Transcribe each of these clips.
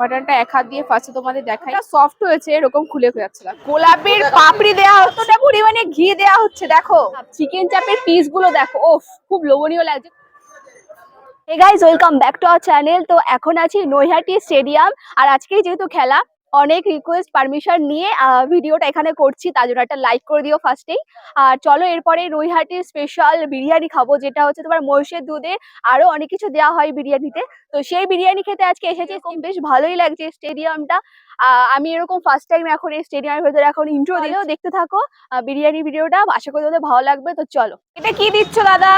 মাটনটা এক হাত দিয়ে ফার্স্টে তোমাদের দেখাই। সফট হয়েছে, এরকম খুলে হয়ে যাচ্ছে গোলাপের পাপড়ি দেওয়া হচ্ছে। পরিমাণে ঘি দেওয়া হচ্ছে, দেখো। চিকেন চাপের পিসগুলো দেখো ওফ খুব লোভনীয় লাগছে। Hey guys welcome back to our channel তো এখন আছি নৈহাটি স্টেডিয়াম, আর আজকেই যেহেতু খেলা অনেক রিকোয়েস্ট পারমিশন নিয়ে ভিডিওটা এখানে করছি। তার জন্য একটা লাইক করে দিও ফার্স্টেই আর চলো এরপরে নৈহাটির স্পেশাল বিরিয়ানি খাব যেটা হচ্ছে তোমার মহিষের দুধে আরও অনেক কিছু দেওয়া হয় বিরিয়ানিতে। তো সেই বিরিয়ানি খেতে আজকে এসেছি। খুব বেশ ভালোই লাগছে স্টেডিয়ামটা আমি এরকম ফার্স্ট টাইম এখন এই স্টেডিয়ামের ভেতরে এখন ইন্ট্রো দিলেও দেখতে থাকো বিরিয়ানি ভিডিওটা আশা করি তোমাদের ভালো লাগবে। তো চলো। এটা কি দিচ্ছ দাদা?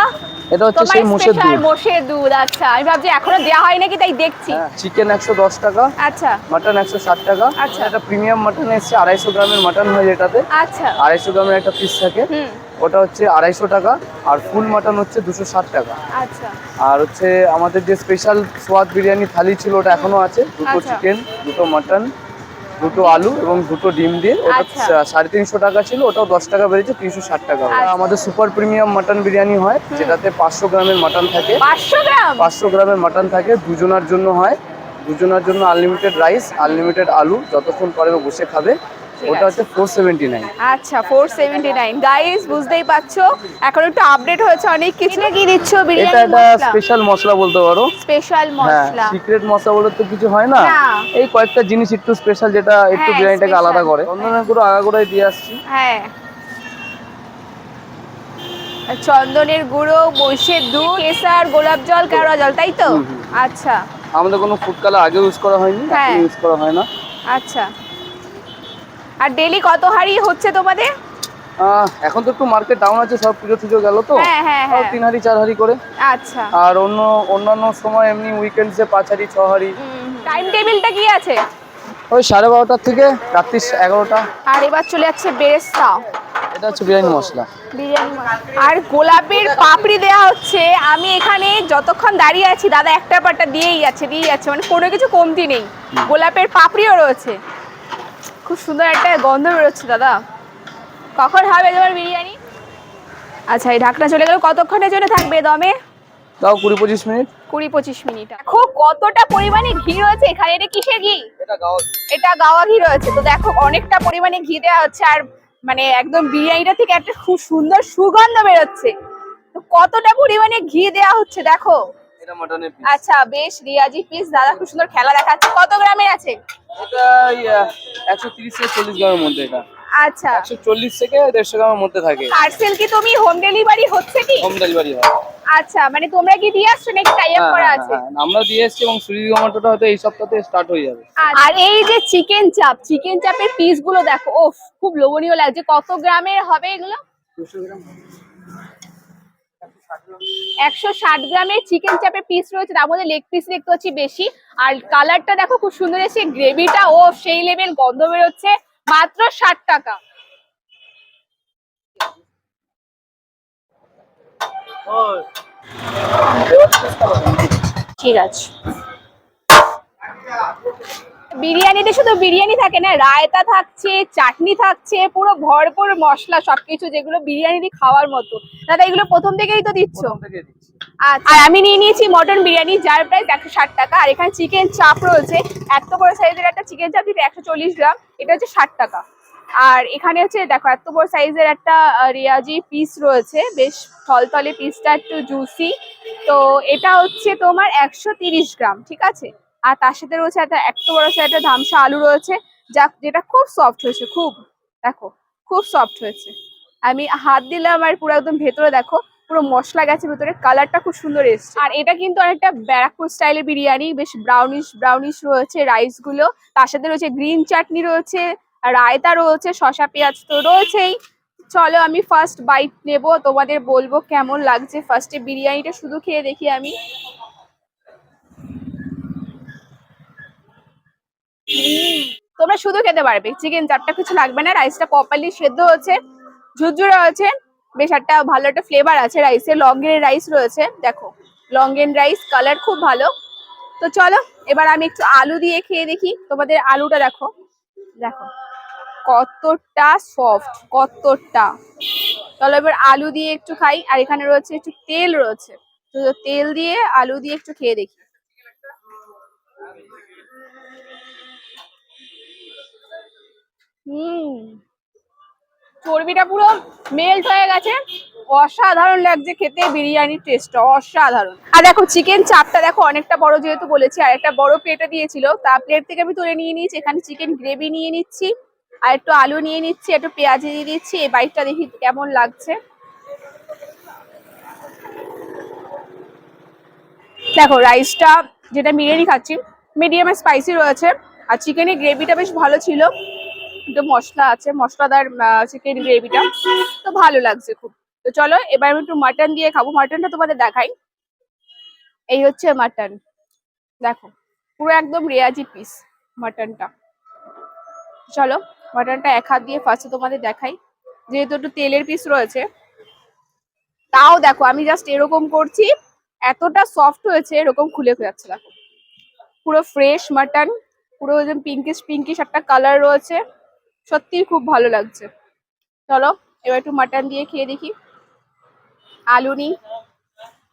এটা হচ্ছে সেই মোষের দুধ। মোষের দুধ আচ্ছা। আমি ভাবছি এখনও দেওয়া হয় নাকি তাই দেখছি। চিকেন একশো দশ টাকা আচ্ছা। মাটন একশো ষাট টাকা। আচ্ছা। এটা প্রিমিয়াম মাটন এসছে আড়াইশো গ্রামের মাটন হয় যেটাতে। আচ্ছা। আড়াইশো গ্রামের একটা পিস থাকে। হুম। ওটা হচ্ছে আড়াইশো টাকা আর ফুল মাটন হচ্ছে দুশো ষাট টাকা। আচ্ছা। আর হচ্ছে আমাদের যে স্পেশাল সোয়াদ বিরিয়ানি থালি ছিল ওটা এখনও আছে। দুটো আচ্ছা। চিকেন দুটো মাটন দুটো আলু এবং দুটো ডিম দিয়ে ওটা আচ্ছা। সাড়ে তিনশো টাকা ছিল ওটাও দশ টাকা বেড়েছে তিনশো ষাট টাকা আচ্ছা। আমাদের সুপার প্রিমিয়াম মাটন বিরিয়ানি হয় যেটাতে পাঁচশো গ্রামের মাটন থাকে। পাঁচশো গ্রামের মাটন থাকে দুজনার জন্য হয়। দুজনার জন্য আনলিমিটেড রাইস আনলিমিটেড আলু যতক্ষণ পারবে বসে খাবে। ওটা হচ্ছে ফোর সেভেন্টি নাইন আচ্ছা ফোর সেভেন্টি নাইন গাইস বুঝতেই পারছ? এখন একটু আপডেট হয়েছে অনেক কিছু। কি দিচ্ছ এটা একটা স্পেশাল মশলা বলতে পারো। স্পেশাল হ্যাঁ মশলা। সিক্রেট মশলা বলে তো কিছু হয় না। এই কয়েকটা জিনিস একটু স্পেশাল যেটা একটু হ্যাঁ, বিরিয়ানিটাকে আলাদা করে। চন্দনের গুঁড়ো আগাগোড়ায় দিয়ে আসছি। হ্যাঁ। আর চন্দনের গুঁড়ো মহিষের দুধ কেসার গোলাপ জল কেওড়া জল তাই তো। আচ্ছা। আমাদের কোনো ফুড কালার আগে ইউজ করা হয়নি হ্যাঁ। ইউজ করা হয় না। আচ্ছা। আর ডেলি কত হাড়ি হচ্ছে তোমাদের? এখন তো একটু মার্কেট ডাউন আছে সব পুজো টুজো গেল তো। হ্যাঁ হ্যাঁ হ্যাঁ। তিন হাড়ি চার হাড়ি করে। আচ্ছা। আর অন্য অন্যান্য সময় এমনি উইকেন্ডসে পাঁচ হাড়ি ছ হাড়ি। টাইম টেবিলটা কি আছে? ওই সাড়ে বারোটার থেকে রাত্রি এগারোটা। আর এবার চলে যাচ্ছে বেরেস্তা। এটা হচ্ছে বিরিয়ানি মশলা। বিরিয়ানি আর গোলাপের পাপড়ি দেওয়া হচ্ছে। আমি এখানে যতক্ষণ দাঁড়িয়ে আছি দাদা একটা পাটা দিয়েই যাচ্ছে দিয়েই যাচ্ছে। মানে কোনো কিছু কমতি নেই। গোলাপের পাপড়িও রয়েছে। খুব সুন্দর একটা গন্ধ বেরোচ্ছে দাদা। কখন হবে তোমার বিরিয়ানি? আচ্ছা এই ঢাকনা চলে গেল। কতক্ষণের জন্য থাকবে দমে? তাও কুড়ি পঁচিশ মিনিট। কুড়ি পঁচিশ মিনিট। দেখো কতটা পরিমাণে ঘি রয়েছে এখানে। এটা কিসের ঘি? এটা গাওয়া এটা গাওয়া ঘি রয়েছে। তো দেখো অনেকটা পরিমাণে ঘি দেওয়া হচ্ছে। আর মানে একদম বিরিয়ানিটা থেকে একটা খুব সুন্দর সুগন্ধ বেরোচ্ছে। তো কতটা পরিমাণে ঘি দেওয়া হচ্ছে দেখো। এটা মাটনের পিস আচ্ছা বেশ রিয়াজি পিস দাদা খুব সুন্দর খেলা দেখাচ্ছে। কত গ্রামের আছে? এটা একশো তিরিশ থেকে চল্লিশ গ্রামের মধ্যে এটা। আচ্ছা। একশো চল্লিশ থেকে দেড়শো গ্রামের মধ্যে থাকে। পার্সেল কি তুমি হোম ডেলিভারি হচ্ছে কি? হোম ডেলিভারি হয়। আচ্ছা মানে তোমরা কি দিয়ে আসছো নাকি টাই আপ হ্যাঁ, করা হ্যাঁ, আছে? হ্যাঁ, আমরা দিয়ে এসেছি এবং সুইগি জোম্যাটোটা হয়তো এই সপ্তাহে স্টার্ট হয়ে যাবে। আর এই যে চিকেন চাপ চিকেন চাপের পিসগুলো দেখো ওফ খুব লোভনীয় লাগছে। কত গ্রামের হবে এগুলো? একশো ষাট গ্রামের চিকেন চাপের পিস রয়েছে, তার মধ্যে লেগ পিস দেখতে পাচ্ছি বেশি। আর কালারটা দেখো, খুব সুন্দর এসে গ্রেভিটা ও সেই লেভেল গন্ধ বেরোচ্ছে, মাত্র ষাট টাকা। ঠিক আছে। বিরিয়ানিতে শুধু বিরিয়ানি থাকে না রায়তা থাকছে চাটনি থাকছে পুরো ভরপুর মশলা সবকিছু যেগুলো বিরিয়ানি খাওয়ার মতো। দাদা এগুলো প্রথম থেকেই তো দিচ্ছ? আচ্ছা। আর আমি নিয়ে নিয়েছি মটন বিরিয়ানি যার প্রাইস একশো ষাট টাকা। আর এখানে চিকেন চাপ রয়েছে। এত বড় সাইজের একটা চিকেন চাপ দিতে একশো চল্লিশ গ্রাম এটা হচ্ছে ষাট টাকা। আর এখানে হচ্ছে দেখো এত বড় সাইজের একটা রেয়াজি পিস রয়েছে। বেশ থলথলে পিসটা একটু জুসি তো এটা হচ্ছে তোমার একশো তিরিশ গ্রাম ঠিক আছে? আর তার সাথে রয়েছে একটা এত বড় একটা ধামসা আলু রয়েছে, যা যেটা খুব সফট হয়েছে, খুব, দেখো, খুব সফট হয়েছে। আমি হাত দিলাম আর পুরো একদম ভেতরে, দেখো, পুরো মশলা গেছে ভেতরে কালারটা খুব সুন্দর এসছে। আর এটা কিন্তু অনেকটা ব্যারাকপুর স্টাইলের বিরিয়ানি, বেশ ব্রাউনিশ ব্রাউনিশ রয়েছে রাইসগুলো তার সাথে রয়েছে গ্রিন চাটনি রয়েছে, রায়তা রয়েছে, শসা, পেঁয়াজ তো রয়েছেই। চলো আমি ফার্স্ট বাইট নেব, তোমাদের বলব কেমন লাগছে ফার্স্টে বিরিয়ানিটা, শুধু খেয়ে দেখি আমি। তোমরা শুধু খেতে পারবে। চিকেন চারটা কিছু লাগবে না রাইসটা প্রপারলি সেদ্ধ হয়েছে, ঝুরঝুরে হয়েছে। বেশ একটা ভালো একটা ফ্লেভার আছে রাইসের লঙ্গের রাইস রয়েছে, দেখো। লঙ্গেন রাইস কালার খুব ভালো। তো চলো, এবার আমি একটু আলু দিয়ে খেয়ে দেখি। তোমাদের আলুটা দেখো। দেখো, কতটা সফট কতটা। চলো এবার আলু দিয়ে একটু খাই। আর এখানে রয়েছে একটু তেল রয়েছে। তো তেল দিয়ে আলু দিয়ে একটু খেয়ে দেখি। হুম। চর্বিটা পুরো মেল্ট হয়ে গেছে। অসাধারণ লাগছে খেতে, বিরিয়ানির টেস্টটা অসাধারণ। আর দেখো চিকেন চাপটা দেখো অনেকটা বড় যেহেতু বলেছি, আর একটা বড় প্লেটে দিয়েছিল। তা প্লেট থেকে আমি তুলে নিয়ে নিয়েছি, এখানে চিকেন গ্রেভি নিয়ে নিচ্ছি, আর একটু আলু নিয়ে নিচ্ছি, একটু পেঁয়াজ দিয়ে দিচ্ছি, এই বাইটটা দেখি কেমন লাগছে। দেখো রাইসটা যেটা বিরিয়ানি খাচ্ছি মিডিয়াম স্পাইসি রয়েছে, আর চিকেনের গ্রেভিটা বেশ ভালো ছিল। একটু মশলা আছে, মশলাদার চিকেন গ্রেভিটা তো ভালো লাগছে খুব। তো চলো, এবার আমি একটু মাটন দিয়ে খাব। মাটনটা তোমাদের দেখাই। এই হচ্ছে মাটন দেখো, পুরো একদম রেয়াজি পিস মাটনটা চলো মাটনটা এক হাত দিয়ে ফার্স্টে তোমাদের দেখাই। যেহেতু একটু তেলের পিস রয়েছে, তাও দেখো, আমি জাস্ট এরকম করছি, এতটা সফট হয়েছে, এরকম খুলে যাচ্ছে, দেখো। পুরো ফ্রেশ মাটন পুরো একদম পিঙ্কিশ পিঙ্কিশ একটা কালার রয়েছে। সত্যি খুব ভালো লাগছে। চলো, এবার একটু মাটন দিয়ে খেয়ে দেখি। আলু নিই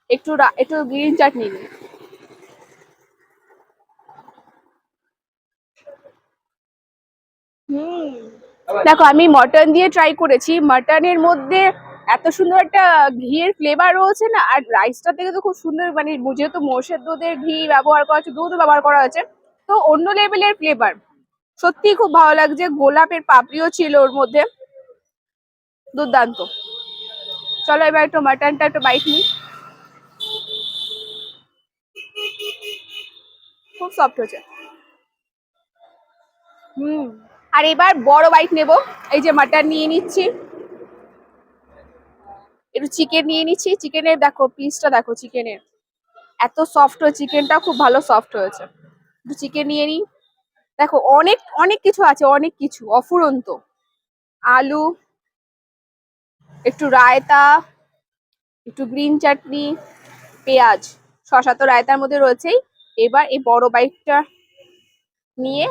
একটু একটু গ্রিন চাটনি নিই হুম, দেখো আমি মটন দিয়ে ট্রাই করেছি। মটনের মধ্যে এত সুন্দর একটা ঘিয়ের ফ্লেভার রয়েছে না, আর রাইসটা থেকে তো খুব সুন্দর মানে যেহেতু মোষের দুধের ঘি ব্যবহার করা হচ্ছে, দুধও ব্যবহার করা হয়েছে, তো অন্য লেভেলের ফ্লেভার সত্যি খুব ভালো লাগছে। গোলাপের পাপড়িও ছিল ওর মধ্যে। দুর্দান্ত। চলো এবার একটু মাটনটা একটু বাইট নিই। খুব সফট হয়েছে। হুম। আর এবার বড় বাইট নেব। এই যে মাটন নিয়ে নিচ্ছি। একটু চিকেন নিয়ে নিচ্ছি। চিকেনের দেখো পিসটা দেখো চিকেনের এত সফট হয়েছে চিকেনটা খুব ভালো সফট হয়েছে। একটু চিকেন নিয়ে নিই। দেখো, অনেক অনেক কিছু আছে, অনেক কিছু, অফুরন্ত। আলু, একটু রায়তা, একটু গ্রিন চাটনি, পেঁয়াজ, শশা তো রায়তার মধ্যে রয়েছেই। এবার এই বড় বাইকটা নিয়ে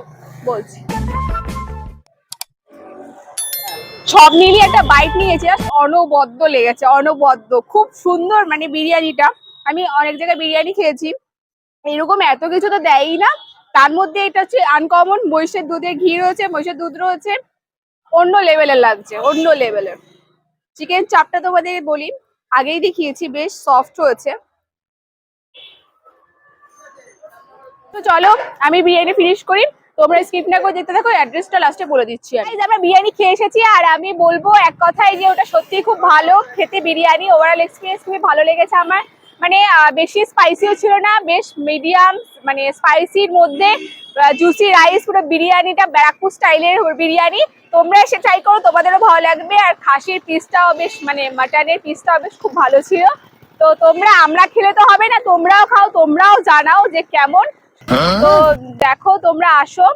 বলছি। সব মিলিয়ে একটা বাইট নিয়েছে অনবদ্য লেগেছে, অনবদ্য, খুব সুন্দর মানে বিরিয়ানিটা। আমি অনেক জায়গায় বিরিয়ানি খেয়েছি। এরকম এত কিছু তো দেয়ই না তার মধ্যে এটা হচ্ছে আনকমন মহিষের দুধের ঘি রয়েছে, মহিষের দুধ রয়েছে, অন্য লেভেলের লাগছে, অন্য লেভেলের চিকেন চাপটা তোমাদের বলি, আগেই দেখিয়েছি, বেশ সফট হয়েছে তো চলো, আমি বিরিয়ানি ফিনিশ করি, তোমরা স্কিপ না করে দেখতে থাকো অ্যাড্রেসটা লাস্টে বলে দিচ্ছি আমরা বিরিয়ানি খেয়ে এসেছি, আর আমি বলব এক কথায় যে ওটা সত্যি খুব ভালো, খেতে বিরিয়ানি ওভারঅল এক্সপিরিয়েন্স খুবই ভালো লেগেছে আমার। মানে বেশি স্পাইসিও ছিল না বেশ মিডিয়াম মানে স্পাইসির মধ্যে জুসি রাইস পুরো বিরিয়ানিটা ব্যারাকপুর স্টাইলের বিরিয়ানি। তোমরা এসে ট্রাই করো তোমাদেরও ভালো লাগবে। আর খাসির পিসটাও বেশ মানে মাটনের পিসটাও বেশ খুব ভালো ছিল। তো তোমরা আমরা খেলে তো হবে না তোমরাও খাও তোমরাও জানাও যে কেমন। তো দেখো তোমরা আসো।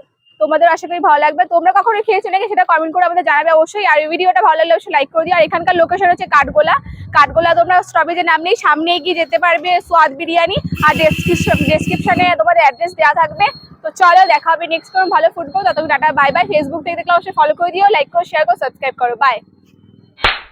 তোমাদের আশা করি ভালো লাগবে। তোমরা কখনো খেয়েছো নাকি সেটা কমেন্ট করে আমাদের জানাবে অবশ্যই। আর এই ভিডিওটা ভালো লাগলে অবশ্যই লাইক করে দিও। আর এখানকার লোকেশন হচ্ছে কাঠগোলা। কাঠগোলা তোমরা স্টপেজের নাম নেই, সামনে এগিয়ে যেতে পারবে সোয়াদ বিরিয়ানি। আর ডেসক্রিপশন ডেসক্রিপশনে তোমাদের অ্যাড্রেস দেওয়া থাকবে। তো চলো, দেখা হবে নেক্সট কোনো ভালো ফুড ততক্ষণ টাটা বাই বাই ফেসবুক থেকে দেখলে অবশ্যই ফলো করে দিও। লাইক করো শেয়ার করো সাবস্ক্রাইব করো। বাই